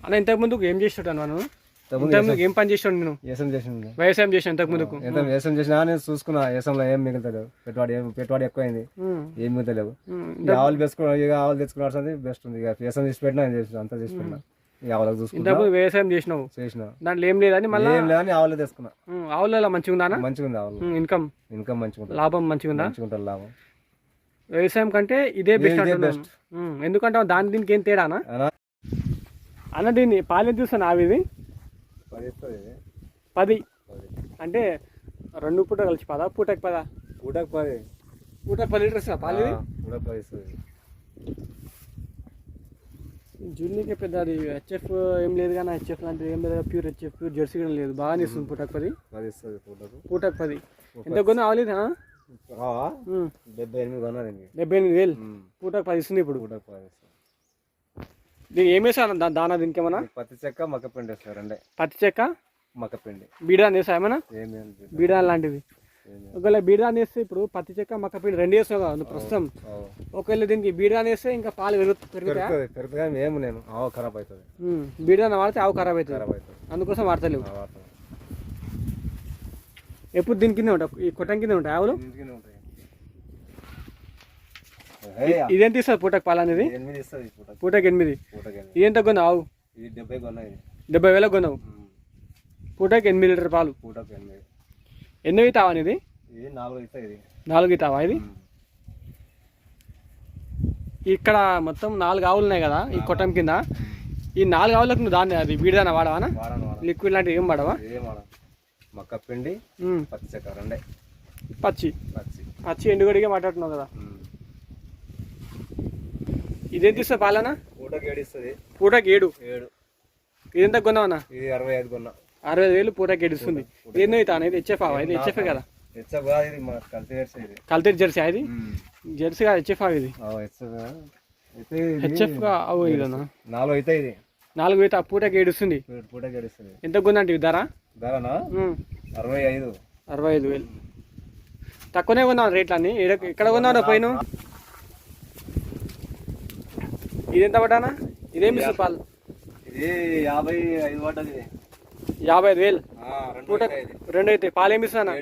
అన్న ఇంతకు ముందుకు ఏం చేస్తుంటాను మనం ఇంతకుముందు ఏం పని చేస్తుండే నేను? ఏసం చేసింది వ్యవసాయం చేసాను ఇంతకు ముందుకు. ఎంత ఏసం చేసినా నేను చూసుకున్నా ఏసంలో ఏం మిగులుతలేవు పెట్టుబడి ఏం పెట్టుబడి ఎక్కువైంది. ఏం మిగులుతలేవు ఆవులు వేసుకున్నా ఇక ఆవులు తెచ్చుకున్నాడు బెస్ట్ ఉంది. ఇక ఏసం చేసి పెట్టినా నేను చేసిన అంతా చేసి పెట్టినా. ఆవులకు చూసుకున్నా. వ్యవసాయం చేసినావు? చేసిన. దాంట్లో ఏం లేదని మళ్ళీ ఏం లేదని ఆవులు తెచ్చుకున్నా. ఆవులలో మంచిగా ఉందా మంచిగా ఉంది ఆవులు. ఇన్కమ్ ఇన్కమ్ మంచిగా లాభం మంచిగా ఉందా? మంచిగా లాభం. వ్యవసాయం కంటే ఇదే బెస్ట్. ఉమ్, ఎందుకంటే దాని దీనికి ఏం తేడానా అన్న దీన్ని పాలు చూస్తాను ఆవిది పది. అంటే రెండు పూట కలిసి పదా? పూటకి పదా? పూటకు పది. పూటకి పది లీటర్స్ పాలు పూటకు పది ఇస్తుంది జూనియర్కి పెద్ద అది హెచ్ఎఫ్ ఏం లేదు కానీ హెచ్ఎఫ్ లాంటిది ఏం లేదు. ప్యూర్ హెచ్ఎఫ్ ప్యూర్ జెర్సీ కూడా లేదు. బాగానే ఇస్తుంది పూటకి పది. పది ఇస్తుంది పూటకు. పూటకి పది. ఎంత కొన్నా అవలేదు డెబ్బై ఎనిమిది కొన్నది ఇంక. డెబ్బై ఎనిమిది వేలు. పూటకి పది ఇస్తుంది ఇప్పుడు. పూటకు పది దీనికి ఏం దానా దీనికి ఏమన్నా? పత్తి చెక్క మక్క పిండి వేస్తారు రెండే. పత్తి చెక్క? మక్క పిండి బీడా వేసా ఏమన్నా. బీడా లేదు. ఒకవేళ బీడా వేస్తే ఇప్పుడు పత్తి చెక్క మక్క పిండి రెండు వేస్తావు కదా ప్రస్తుతం. ఒకవేళ దీనికి బీడా వేస్తే ఇంకా పాలు పెరుగుతాయా? పెరుగుతుంది నేను ఆవు ఖరాబ్ అవుతుంది. బీడా వాడితే ఆవు ఖరాబ్ అవుతుంది. అందుకోసం వాడతలేవు. ఎప్పుడు దీని కింద ఉంటాయి ఈ కొట్టం కింద ఉంటాయి ఆవులు? ఇదేంటి ఇస్తుంది పూటకు పాలు అనేది? ఎనిమిది ఇస్తుంది పూటకు. ఎనిమిది? ఇదేంత కొన్నావు? ఆవు ఇది డెబ్బై కొన్నాయి డెబ్బై వేలకు కొన్నావు. పూటకి ఎనిమిది లీటర్ పాలు. పూటకు ఎనిమిది. ఎన్నో తావా అనేది? ఇది నాలుగు నాలుగు తావా ఇది. ఇక్కడ మొత్తం నాలుగు ఆవులు ఉన్నాయి కదా ఈ కొట్టం కింద. ఈ నాలుగు ఆవులకు నువ్వు దాన్ని అది వీడిదాన వాడవానా? లిక్విడ్ లాంటివి ఏం వాడవా? మక్క పిండి పచ్చి పచ్చి. పచ్చి. ఎండుగడిగా మాట్లాడుతున్నావు కదా. ఇదేం తీస్తా పాలనా? పూటకి ఏడు ఇస్తుంది పూటకి ఏడు. ఏడు ఇదెంత కొన్నావన్నా ఇది అరవై ఐదు కొన్నా. అరవై వేలు పూటకి. ఏడు ఇస్తుంది ఇది ఇది హెచ్ఎఫ్ ఇది హెచ్ఎఫ్ కదా? ఇది ఇది. కల్తీ జెర్సీ ఇది? జెర్సీ కాదు హెచ్ఎఫ్ ఇది? ఆ, ఇది హెచ్ఎఫ్ అవు ఇదన్నా? నాలుగు అయితే ఇది. నాలుగు అయితే పూటకి ఏడు ఇస్తుంది పూట- పూటకి ఏడు ఇస్తుంది ఎంత కొన్నంటే ఇది ధర? ధరనా? అరవై ఐదు. అరవై ఐదు వేలు. తక్కువనే కొన్నావు రేట్లు అన్ని ఈడ- ఇక్కడ కొన్నావు పోయిన ఇది ఎంత పడ్డానా? ఇదేమి పాలు. ఇది యాభై ఐదు పడ్డది. యాభై ఐదు వేలు. పూట రెండు అయితే. పాలు ఏమి ఇస్తానా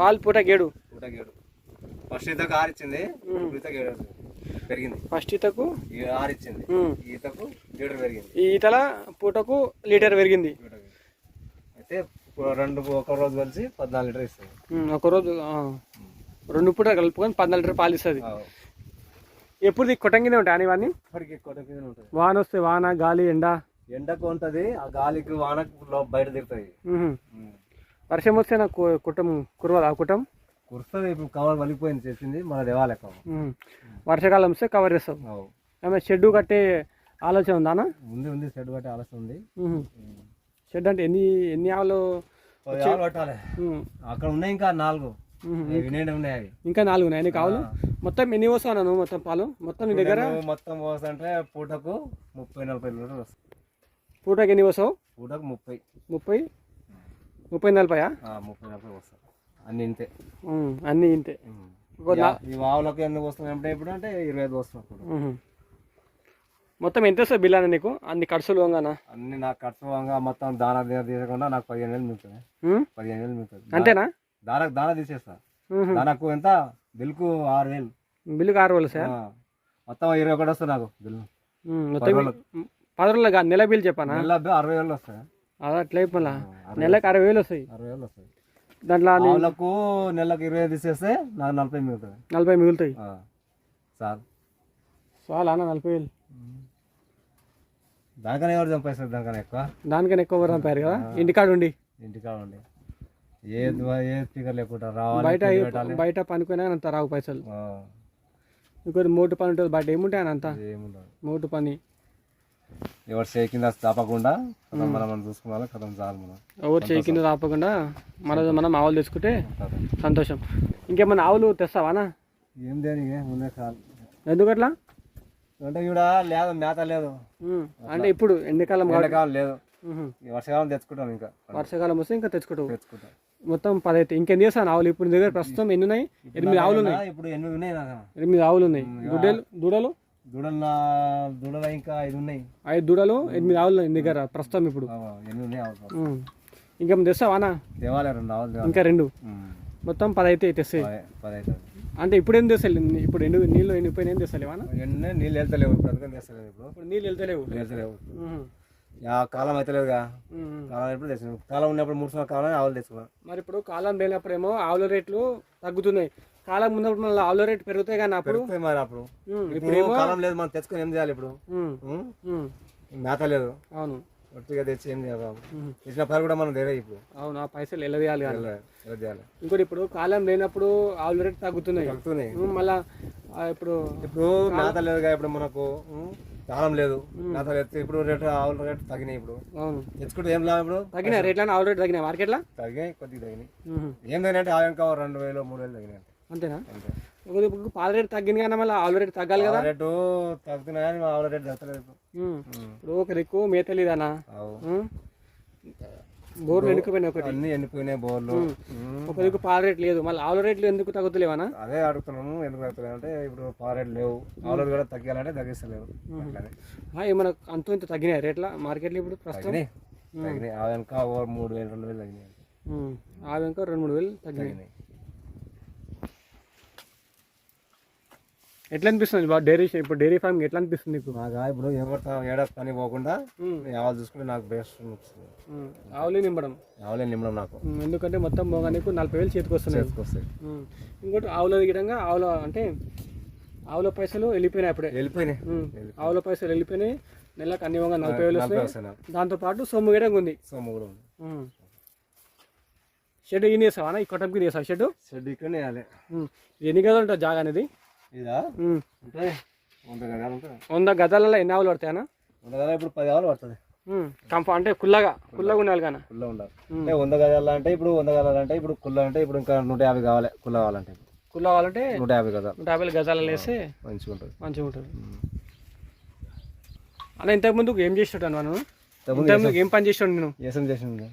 పాలు పూటకి ఏడు పూటకి ఏడు ఫస్ట్ ఈతకు ఆరు ఇచ్చింది ఇప్పుడు ఈతకు ఏడు పెరిగింది. ఫస్ట్ ఈతకు ఆరు ఇచ్చింది. ఈతకు లీటర్ పెరిగింది. ఈ ఈతల పూటకు లీటర్ పెరిగింది. అయితే రెండు ఒక రోజు కలిసి పద్నాలుగు లీటర్ ఇస్తుంది. ఒక రోజు రెండు పూట కలుపుకొని పద్నాలుగు లీటర్ పాలు ఇస్తుంది. ఎప్పుడు ఇది కొట్టంగానే ఉంటాయి ఇవన్నీ ఇప్పటికి కొట్ట ఉంటుంది వాన వస్తే వాన గాలి ఎండ? ఎండకు ఉంటుంది ఆ గాలికి వానకు లో- బయట తిరుగుతాయి. ఉహుం. వర్షం వస్తే నాకు కుటం కురవదు ఆ కుటం కురుస్తుంది ఇప్పుడు కవర్ వలిపోయింది చేసింది మన దేవాలయ. వర్షాకాలం వస్తే కవర్ చేస్తాం. ఆమె షెడ్ కట్టే ఆలోచన ఉందానా ఉంది ఉంది సెట్ పట్టే ఆలస్యం ఉంది. షెడ్ అంటే ఎన్ని ఎన్ని ఆవులు పది ఆవులు పట్టాలి. ఉమ్, అక్కడ ఉన్నాయి ఇంకా నాలుగు. వినేవి ఉన్నాయి ఇంకా నాలుగు ఉన్నాయి ఆవులు? మొత్తం ఎన్ని నువ్వు మొత్తం పాలు? మొత్తం నీ దగ్గర? మొత్తం పోస్తుంటే పూటకు ముప్పై నలభై లీటర్లు వస్తాయి. పూటకి ఎన్ని వస్తావు పూటకు ముప్పై. ముప్పై? ముప్పై నలభైయా? ఆ, ముప్పై నలభై వస్తాయి అన్ని ఇంతే. అన్నీ ఇంతే. ఈ ఆవులకు ఎందుకు వస్తున్నాయి అంటే ఇప్పుడు అంటే ఇరవై ఐదు. ఉహుం. మొత్తం ఎంత వస్తుంది బిల్ అన్న నీకు? అన్ని ఖర్చులు వంగానా అన్ని నాకు ఖర్చు పోగా మొత్తం దానా తీసకుండా నాకు పదిహేను వేలు మిగులుతుంది ఉమ్? పదిహేను వేలు మిగులుతుంది అంతేనా? దానకు దానా తీసేస్తా. దానకు ఎంత? బిల్కు ఆరు వేలు. బిల్లుకి ఆరు వేలు సార్? మొత్తం ఇరవై ఒకటి వస్తుంది నాకు బిల్లు. మొత్తం పది రోజులు. నెల బిల్ చెప్పానా? నెల అరవై వేలు వస్తాయి. అట్లా మళ్ళా అరవై నెలకు అరవై వేలు వస్తాయి. అరవై వేలు వస్తాయి. దాంట్లో నెలకు ఇరవై ఐదు తీసేస్తే నాకు నలభై మిగులుతుంది నలభై మిగులుతాయి. ఆ, చాలు. అన్న నలభై వేలు. దానికన్నా ఎవరు చంపేస్తారు? దానికన్నా ఎక్కువ? దానికన్నా ఎక్కువ ఎవరు పంపారు కదా? ఇంటికాడ ఉండి ఇంటికాడ ఉండి ఏ ఏ స్పీకర్ లేకుండా రావాలి బయట బయట పనుకునే అంత రావు పైసలు. ఇంకోటి మోటు పని ఉంటుంది బయట ఏముంటాయి అని అంత మోటు పని. ఎవరు చేయి కింద తప్పకుండా కథం మనం చూసుకోవాలి కథం చాలు మనం. ఎవరు చేయి కింద రాపకుండా మన మనం ఆవులు తెచ్చుకుంటే. సంతోషం. ఇంకేమన్నా ఆవులు తెస్తావానా? ఏం దేనికి ముందే చాలు ఎందుకట్లా? అంటే ఇక్కడ లేదు మేత లేదు. అంటే ఇప్పుడు ఎండాకాలం ఎండాకాలం లేదు. వర్షాకాలం తెచ్చుకుంటాం ఇంకా. వర్షాకాలం వస్తే ఇంకా తెచ్చుకుంటావు. తెచ్చుకుంటాం. మొత్తం పది అయితే ఇంకెన్ని చేస్తాను ఆవులు? ఇప్పుడు దగ్గర ప్రస్తుతం ఎన్ని ఉన్నాయి? ఎనిమిది ఆవులు ఉన్నాయి. ఇప్పుడు ఎనిమిది ఉన్నాయి ఎనిమిది ఆవులు ఉన్నాయి. గుడ్డలు దూడలు? దూడలు? ఇంకా ఐదు ఉన్నాయి. ఐదు దూడలు ఎనిమిది ఆవులు ఉన్నాయి దగ్గర ప్రస్తుతం ఇప్పుడు. ఇంకేం తెస్తావానా దేవాలయం రెండు ఆవులు దేవాలి ఇంకా రెండు. మొత్తం పది అయితే తెస్తాయి. అంటే ఇప్పుడు ఏం తెస్తాయి? ఇప్పుడు ఎండు నీళ్ళు ఎండిపోయిన ఏం తెస్తలేవానా ఎన్ని నీళ్ళు వెళ్తలేవు. ఇప్పుడు తెస్తలేవు నీళ్ళు వెళ్తలేవు. వెళ్తలేవు. కాలం అవుతలేదుగా ఉమ్. కాలం ఎప్పుడు తెచ్చిన కాలం ఉన్నప్పుడు మూడు సంవత్సరాల కాలం ఆవులు తెచ్చుకున్నా మరి ఇప్పుడు కాలం లేనప్పుడేమో ఆవుల రేట్లు తగ్గుతున్నాయి. కాలం ఉన్నప్పుడు మళ్ళీ ఆవుల రేట్లు పెరుగుతాయి కానీ అప్పుడు? మరి అప్పుడు. ఇప్పుడు కాలం లేదు మనం తెచ్చుకొని ఏం చేయాలి ఇప్పుడు? మేత లేదు. అవును. ఒట్టిగా తెచ్చి ఏం చేయాలి ఉమ్, తెచ్చిన పని కూడా మనం దేరే ఇప్పుడు. అవును ఆ పైసలు ఎలా ఎలా చేయాలి ఇంకోటి ఇప్పుడు కాలం లేనప్పుడు ఆవుల రేట్లు తగ్గుతున్నాయి. తగ్గుతున్నాయి. మళ్ళా ఇప్పుడు ఇప్పుడు మేత లేదుగా ఇప్పుడు మనకు కాలం లేదు. మేత ఇప్పుడు రేటు ఆవుల రేటు తగ్గినాయి ఇప్పుడు. అవును. తెచ్చుకుంటే ఏం లాభం ఇప్పుడు? తగ్గినాయి రేట్లు ఆవుల రేట్లు తగ్గినాయి. మార్కెట్లో తగ్గాయి కొద్దిగా తగ్గినాయి. ఏం తగ్గినాయంటే ఆవు ఇంకా రెండు వేలు మూడు వేలు తగ్గినాయి అంతే. అంతేనా? అంతే. ఇప్పుడు పాల రేటు తగ్గింది కానీ మళ్ళీ ఆవుల రేటు తగ్గాలి కదా? రేటు తగ్గుతున్నాయి కానీ ఆవుల రేటు తగ్గలేదు ఇప్పుడు. ఉమ్, ఉం. ఇప్పుడు బోర్లు ఎండుకుపోయినాయి ఒకటి. అన్ని ఎండిపోయినాయి బోర్లు. ఉం. ఒక దిక్కు పాల రేట్ లేదు మళ్ళీ ఆవుల రేట్లు ఎందుకు తగ్గుతలేవనా? అదే అడుగుతున్నాము. ఎందుకు తగ్గుతున్నాయి అంటే ఇప్పుడు పారేట్ లేవు. ఆవులు కూడా తగ్గాలంటే తగ్గిస్తలేవు. ఏమన్నా అంత ఇంత తగ్గినాయి రేట్ల? మార్కెట్లో ఇప్పుడు ప్రస్తుతం? తగ్గినాయి. ఆ వెనక ఓ మూడు వేలు రెండు వేలు తగ్గినాయి. ఆ ఇంకా రెండు మూడు వేలు తగ్గినాయి. ఎట్లా అనిపిస్తుంది బాబు డైరీ ఇప్పుడు డైరీ ఫార్మింగ్ ఎట్లా అనిపిస్తుంది నీకు నాకు ఇప్పుడు ఎవరితో ఏడా పని పోకుండా ఆవులు చూసుకుంటే నాకు బెస్ట్ అనిపిస్తుంది. ఆవులు నింపడం? ఆవులే నిమ్మడం నాకు. ఎందుకంటే మొత్తం పోగా నీకు నలభై వేలు చేతికి వస్తున్నాయి. వస్తాయి ఇంకోటి ఆవుల దిగడంగా ఆవుల అంటే ఆవుల పైసలు వెళ్ళిపోయినాయి అప్పుడే. వెళ్ళిపోయినాయి. ఆవుల పైసలు వెళ్ళిపోయినాయి. నెలకు అన్ని వంగా నలభై వేలు వస్తాయి వస్తాయి నాకు దాంతో పాటు సొమ్ము గిడంగా ఉంది. సొమ్ము కూడా ఉంది. షెడ్ ఈయన వేసావా ఈ కొట్టంకి వేసావు షెడ్? షెడ్ ఇక్కడనే వేయాలి. ఎన్ని గదులు ఉంటుంది జాగా అనేది? ఇదా? వంద గదాలు ఉంటుంది వంద గదాలలో ఎన్ని ఆవులు పడతాయనా వంద గదాలు ఇప్పుడు పది ఆవులు పడుతుంది. కంఫ అంటే కుల్లగా కుల్లగా ఉండాలి కానీ? కుల్ల ఉండాలి. అంటే వంద గదాలు అంటే ఇప్పుడు వంద గదాలు అంటే ఇప్పుడు కుల్ల అంటే ఇప్పుడు ఇంకా నూట యాభై కావాలి కుల్ల కావాలంటే. కుల్ల కావాలంటే నూట యాభై గదాలు నూట యాభై గజాలలో వేస్తే మంచిగా ఉంటుంది మంచిగా ఉంటుంది అన్న ఇంతకు ముందుకు ఏం చేస్తుంటాను మనం ఇంతకుముందు ఏం పని చేసాడు నేను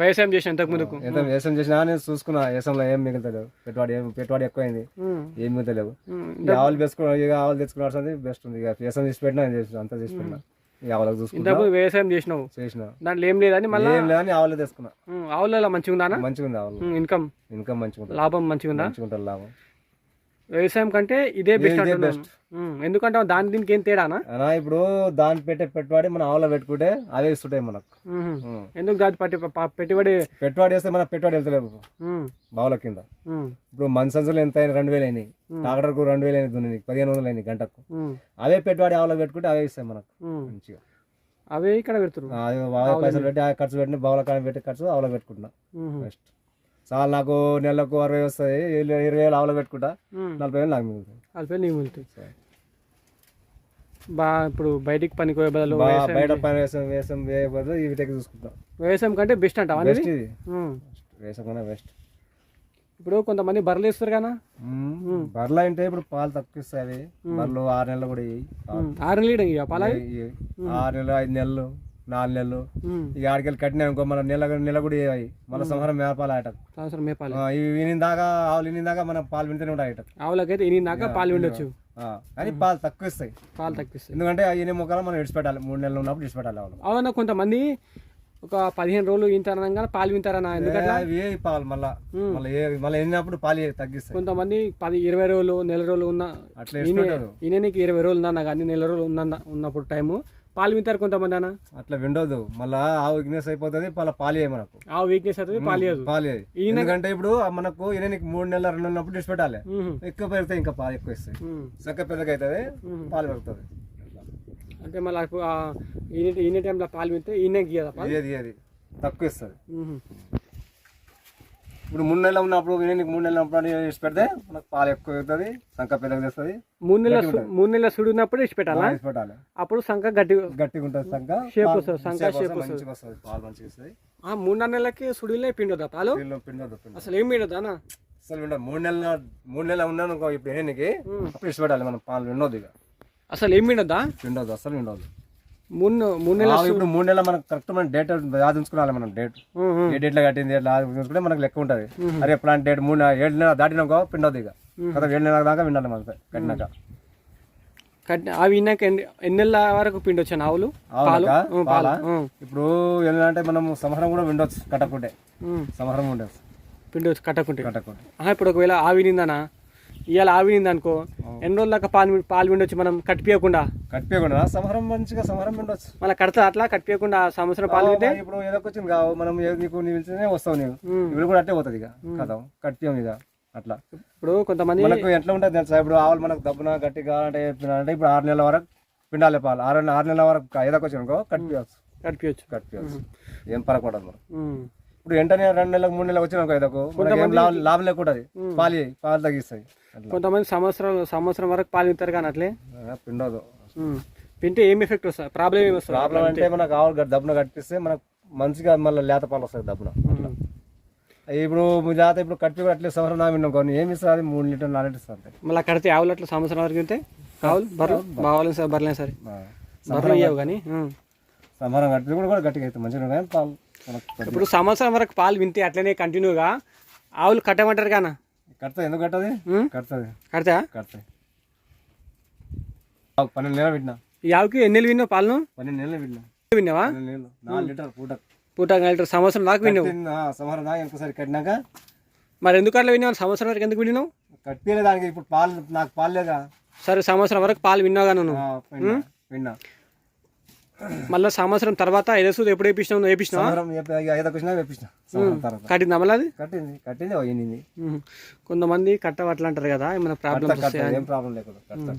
వ్యవసాయం చేసాను ఇంతకు ముందుకు? ఎంత ఏసం చేసినా నేను చూసుకున్నా. ఏసంలో ఏం మిగులుతలేవు పెట్టుబడి ఏం పెట్టుబడి ఎక్కువైంది. ఏం మిగులుతలేవు. ఈ ఆవులు వేసుకో ఇక ఆవులు తెచ్చుకున్నాడు బెస్ట్ ఉంది. ఇక ఏసం తీసి పెట్టినా చేసిన అంతా చేసి పెట్టినా. ఆవులకు చూసుకున్నా. వ్యవసాయం చేసినావు? చేసిన. దాంట్లో ఏం లేదని మళ్ళీ ఏం లేదని ఆవులు తెచ్చుకున్నా. ఆవులలో మంచిగా ఉందా మంచిగా ఉంది ఆవులు. ఇన్కమ్. ఇన్కమ్ మంచిగా ఉంటుంది లాభం మంచిగా ఉందా మంచిగా ఉంటుంది లాభం. వ్యవసాయం కంటే ఇదే బెస్ట్ ఉమ్, ఎందుకంటే దాని దీనికి ఏం తేడానా? ఇప్పుడు దాని పెట్టే పెట్టుబడి మన ఆవులో పెట్టుకుంటే అవే ఇస్తుంటాయి మనకు. ఎందుకు దాని పట్టి పెట్టుబడి? పెట్టుబడి వేస్తే మన పెట్టుబడి వెళ్తలేవు ఉమ్, బావుల కింద. ఇప్పుడు మన సంచులు ఎంత అయినా రెండు వేలు అయినాయి. ట్రాక్టర్కు రెండు వేలు అయినాయి దున్ని పదిహేను వందలు అయినాయి గంటకు. అవే పెట్టుబడి ఆవులో పెట్టుకుంటే అవే ఇస్తాయి మనకు. మంచిగా. అవే ఇక్కడ బాగా పైసలు పెట్టి ఆ ఖర్చు పెట్టిన బావుల కాడ పెట్టి ఖర్చు ఆవులో పెట్టుకుంటున్నా. బెస్ట్ చాలా నాకు నెలకు అరవై వస్తాయి ఇరవై వేలు ఆవులో పెట్టుకుంటా. నలభై వేలు నాకు మిగులుతాయి. కలిపి నీకు వెళ్తాయి బా ఇప్పుడు బయటికి పనికి పోయే బదులు బయట పని వేసం వేసం వేయబోదు ఇవి టెక్ చూసుకుంటాం. వ్యవసాయం కంటే బెస్ట్ అంటావా అనేది బెస్ట్ ఇది. వేసం కన్నా బెస్ట్. ఇప్పుడు కొంతమంది బర్రెలు ఇస్తారు కదా. బర్రెలు అంటే ఇప్పుడు పాలు తక్కువ ఇస్తాయి బర్రెలు ఆరు నెలలు కూడా ఆరు పాల ఇయ్యి. ఆరు నెలలు ఐదు నెలలు. నాలుగు నెలలు. ఇక ఆడికెళ్ళి కట్టినా ఇంకో మన నెల నెల కూడా ఇవ్వాలి. మళ్ళీ సంవత్సరం మేపాలు ఆట సంవత్సరం మేపాలి. ఇవి విని దాకా ఆవులు విని దాకా మనం పాలు వింటూనే ఉంటాయి ఆట ఆవులకైతే ఇని దాకా పాలు విండొచ్చు. కానీ పాలు తక్కువ ఇస్తాయి. పాలు తగ్గిస్తాయి ఎందుకంటే అవి మొక్కలు మనం విడిచిపెట్టాలి మూడు నెలలు ఉన్నప్పుడు విడిచిపెట్టాలి ఆవులు. అవునా కొంతమంది ఒక పదిహేను రోజులు వింటారనగా పాలు వింటారన్న ఎందుకంటే పాలు మళ్ళా? మళ్ళీ ఎన్నప్పుడు పాలు తగ్గిస్తాయి? కొంతమంది పది ఇరవై రోజులు నెల రోజులు ఉన్న అట్లా విడిచిపెట్టారు ఈయన నీకు ఇరవై రోజులు ఉందన్న కానీ నెల రోజులు ఉన్న ఉన్నప్పుడు టైము పాలు వింటారు కొంతమంది అన్న అట్లా విండోదు. మళ్ళా ఆవు విగ్నెస్ అయిపోతుంది మళ్ళీ పాలు వేయ మనకు. ఆ వీక్నెస్ అవుతుంది పాలు ఇవ్వదు పాలు వేయదు. ఎందుకంటే ఇప్పుడు మనకు ఈయనకి మూడు నెలల రెండు నెలలప్పుడు విడిచిపెట్టాలి ఉహు. ఎక్కువ పెడితే ఇంకా పాలు ఎక్కువ ఇస్తాయి. చక్క పెద్దగా అవుతుంది పాలు పెరుగుతుంది. అంటే మళ్ళీ అప్పుడు ఆ ఈయన ఈయన టైంలో పాలు వింటే ఈయన గీయదా తక్కువ ఇస్తుంది. ఇప్పుడు మూడు నెలలు ఉన్నప్పుడు ఈయనకి మూడు నెలలు ఉన్నప్పుడు విడిచి పెడితే మనకు పాలు ఎక్కువ అవుతుంది సంక పెద్దగా తెస్తుంది మూడు నెలల మూడు నెలల సుడినప్పుడు ఇచ్చి పెట్టాలా? విడిచి పెట్టాలి. అప్పుడు సంఖ గట్టి గట్టిగా ఉంటుంది సంక. షేప్ వస్తుంది, సంక షేప్ వస్తుంది, పాలు మంచిగా వస్తుంది. ఆ మూడు నాలుగు నెలలకి సుడిలే పిండొద్దా పాలు? పిండి పిండొద్దు పిండి అసలు ఏం అన్న? అసలు మూడు నెలల మూడు నెలలు ఉన్నాను ఇప్పుడు ఈయనకి అప్పుడు విడిచి పెట్టాలి మనం పాలు విండొద్దు ఇక. అసలు ఏం పిండొద్దా? విండొద్దు అసలు విండొద్దు మూడు మూడు నెలల ఇప్పుడు మూడు నెలలు మనకు కరెక్ట్ మన డేట్ ఉంచుకోవాలి మనం డేట్. ఏ డేట్లో కట్టింది ఎట్లా ఉంచుకుంటే మనకు లెక్క ఉంటుంది. అరే ఎప్పుడంటే డేట్ మూడు ఏడు నెలలు దాటినాకో పిండొద్దు ఇక. కదా ఏడు నెలల దాకా వినాలి మనకు కట్టినాక. కట్ అవి విన్నాక ఎన్ని నెలల వరకు పిండొచ్చు ఆవులు? పాలు? పాలా? ఇప్పుడు అంటే మనం సంహారం కూడా విండొచ్చు కట్టకుంటే. సంహారం ఉండొచ్చు. పిండొచ్చు కట్టకుంటే. కట్టకుంటే. ఇప్పుడు ఒకవేళ ఆవి నిందనా ఇవాళ ఆవి నింది అనుకో ఎన్ని రోజుల దాకా పాలు పాలు పిండొచ్చు మనం? కట్టిపోయకుండా కట్టిపోయకుండా సంహారం మంచిగా సంహారం విండొచ్చు మళ్ళీ కడతా అట్లా? కట్టిపోయకుండా ఆ సంవత్సరం పాలు పిండితే? ఇప్పుడు ఏదో వచ్చింది కావు మనం నీకు నీ పిలిచినే వస్తావు ఉం. ఇప్పుడు కూడా అట్టే పోతుంది ఇక. కథం. కట్టియం ఇక. అట్లా. ఇప్పుడు కొంతమంది మనకు ఎట్లా ఉంటుంది తెలుసా? ఇప్పుడు ఆవులు మనకు దబ్బున గట్టిగా అంటే అంటే ఇప్పుడు ఆరు నెలల వరకు పిండాలి పాలు. ఆరు ఆరు నెలల వరకు ఏదోకి వచ్చి అనుకో కట్టిపోవచ్చు కట్టిపోయచ్చు కట్టిపోవచ్చు ఏం పరకూడదు మనం. ఇప్పుడు వెంటనే రెండు నెలలకు మూడు నెలలకు వచ్చిన ఏం లాభం లేకుండా పాలు పాలు తగ్గిస్తాయి. కొంతమంది సంవత్సరం సంవత్సరం వరకు పాలు తింటారు కానీ అట్లే? పిండదు. తింటే ఏం ఎఫెక్ట్ వస్తుంది ప్రాబ్లం ఏమి వస్తుంది? ప్రాబ్లం అంటే మనకు గట్- దబ్బున కట్టిస్తే మనకు మంచిగా మళ్ళీ లేత పాలు వస్తాయి దబ్బున. ఇప్పుడు జాత ఇప్పుడు కట్టి కూడా అట్లే సంవత్సరం నా విన్నాం కొన్ని ఏమి ఇస్తుంది అది మూడు లీటర్ నాలుగు లీటర్ ఇస్తుంది మళ్ళీ కడితే ఆవులు అట్లా సంవత్సరం వరకు తింటే ఆవులు బర్రెలు? బావాలని సార్. బర్రెలే సరే బర్రెలు ఇవ్వవు కానీ. సంహారం కట్టి కూడా కూడా గట్టిగా అవుతుంది మంచిగా కానీ పాలు. ఇప్పుడు సంవత్సరం వరకు పాలు వింటే అట్లనే కంటిన్యూగా ఆవులు కట్టమంటారు కానా? కడతాయి. ఎందుకు కట్టది? కడుతుంది కడతా కడతాయి? పన్నెండు నెలలు పెట్టినా? ఈ ఆవుకి ఎన్ని నెలలు విన్నావు పాలను పన్నెండు నెలలు పెట్టినా. విన్నావా? నాలుగు లీటర్ పూట పూట లీటర్ సంవత్సరం దాకా విన్నావు? దాకా ఇంకోసారి కట్టినాక. మరి ఎందుకు అట్లా విన్నావు? సంవత్సరం వరకు ఎందుకు విన్నావు? కట్టిలే దానికి. ఇప్పుడు పాలు నాకు పాలు లేక సరే సంవత్సరం వరకు పాలు విన్నావు కానీ పిన్నా మళ్ళీ సంవత్సరం తర్వాత ఎదసూది ఎప్పుడు వేపించినావు వేపించిన సంహారం తర్వాత. కట్టిందా మళ్ళీ అది? కట్టింది కట్టింది. కొంతమంది కట్టవట్లు అంటారు కదా ఏమైనా ఏం ప్రాబ్లం లేకుండా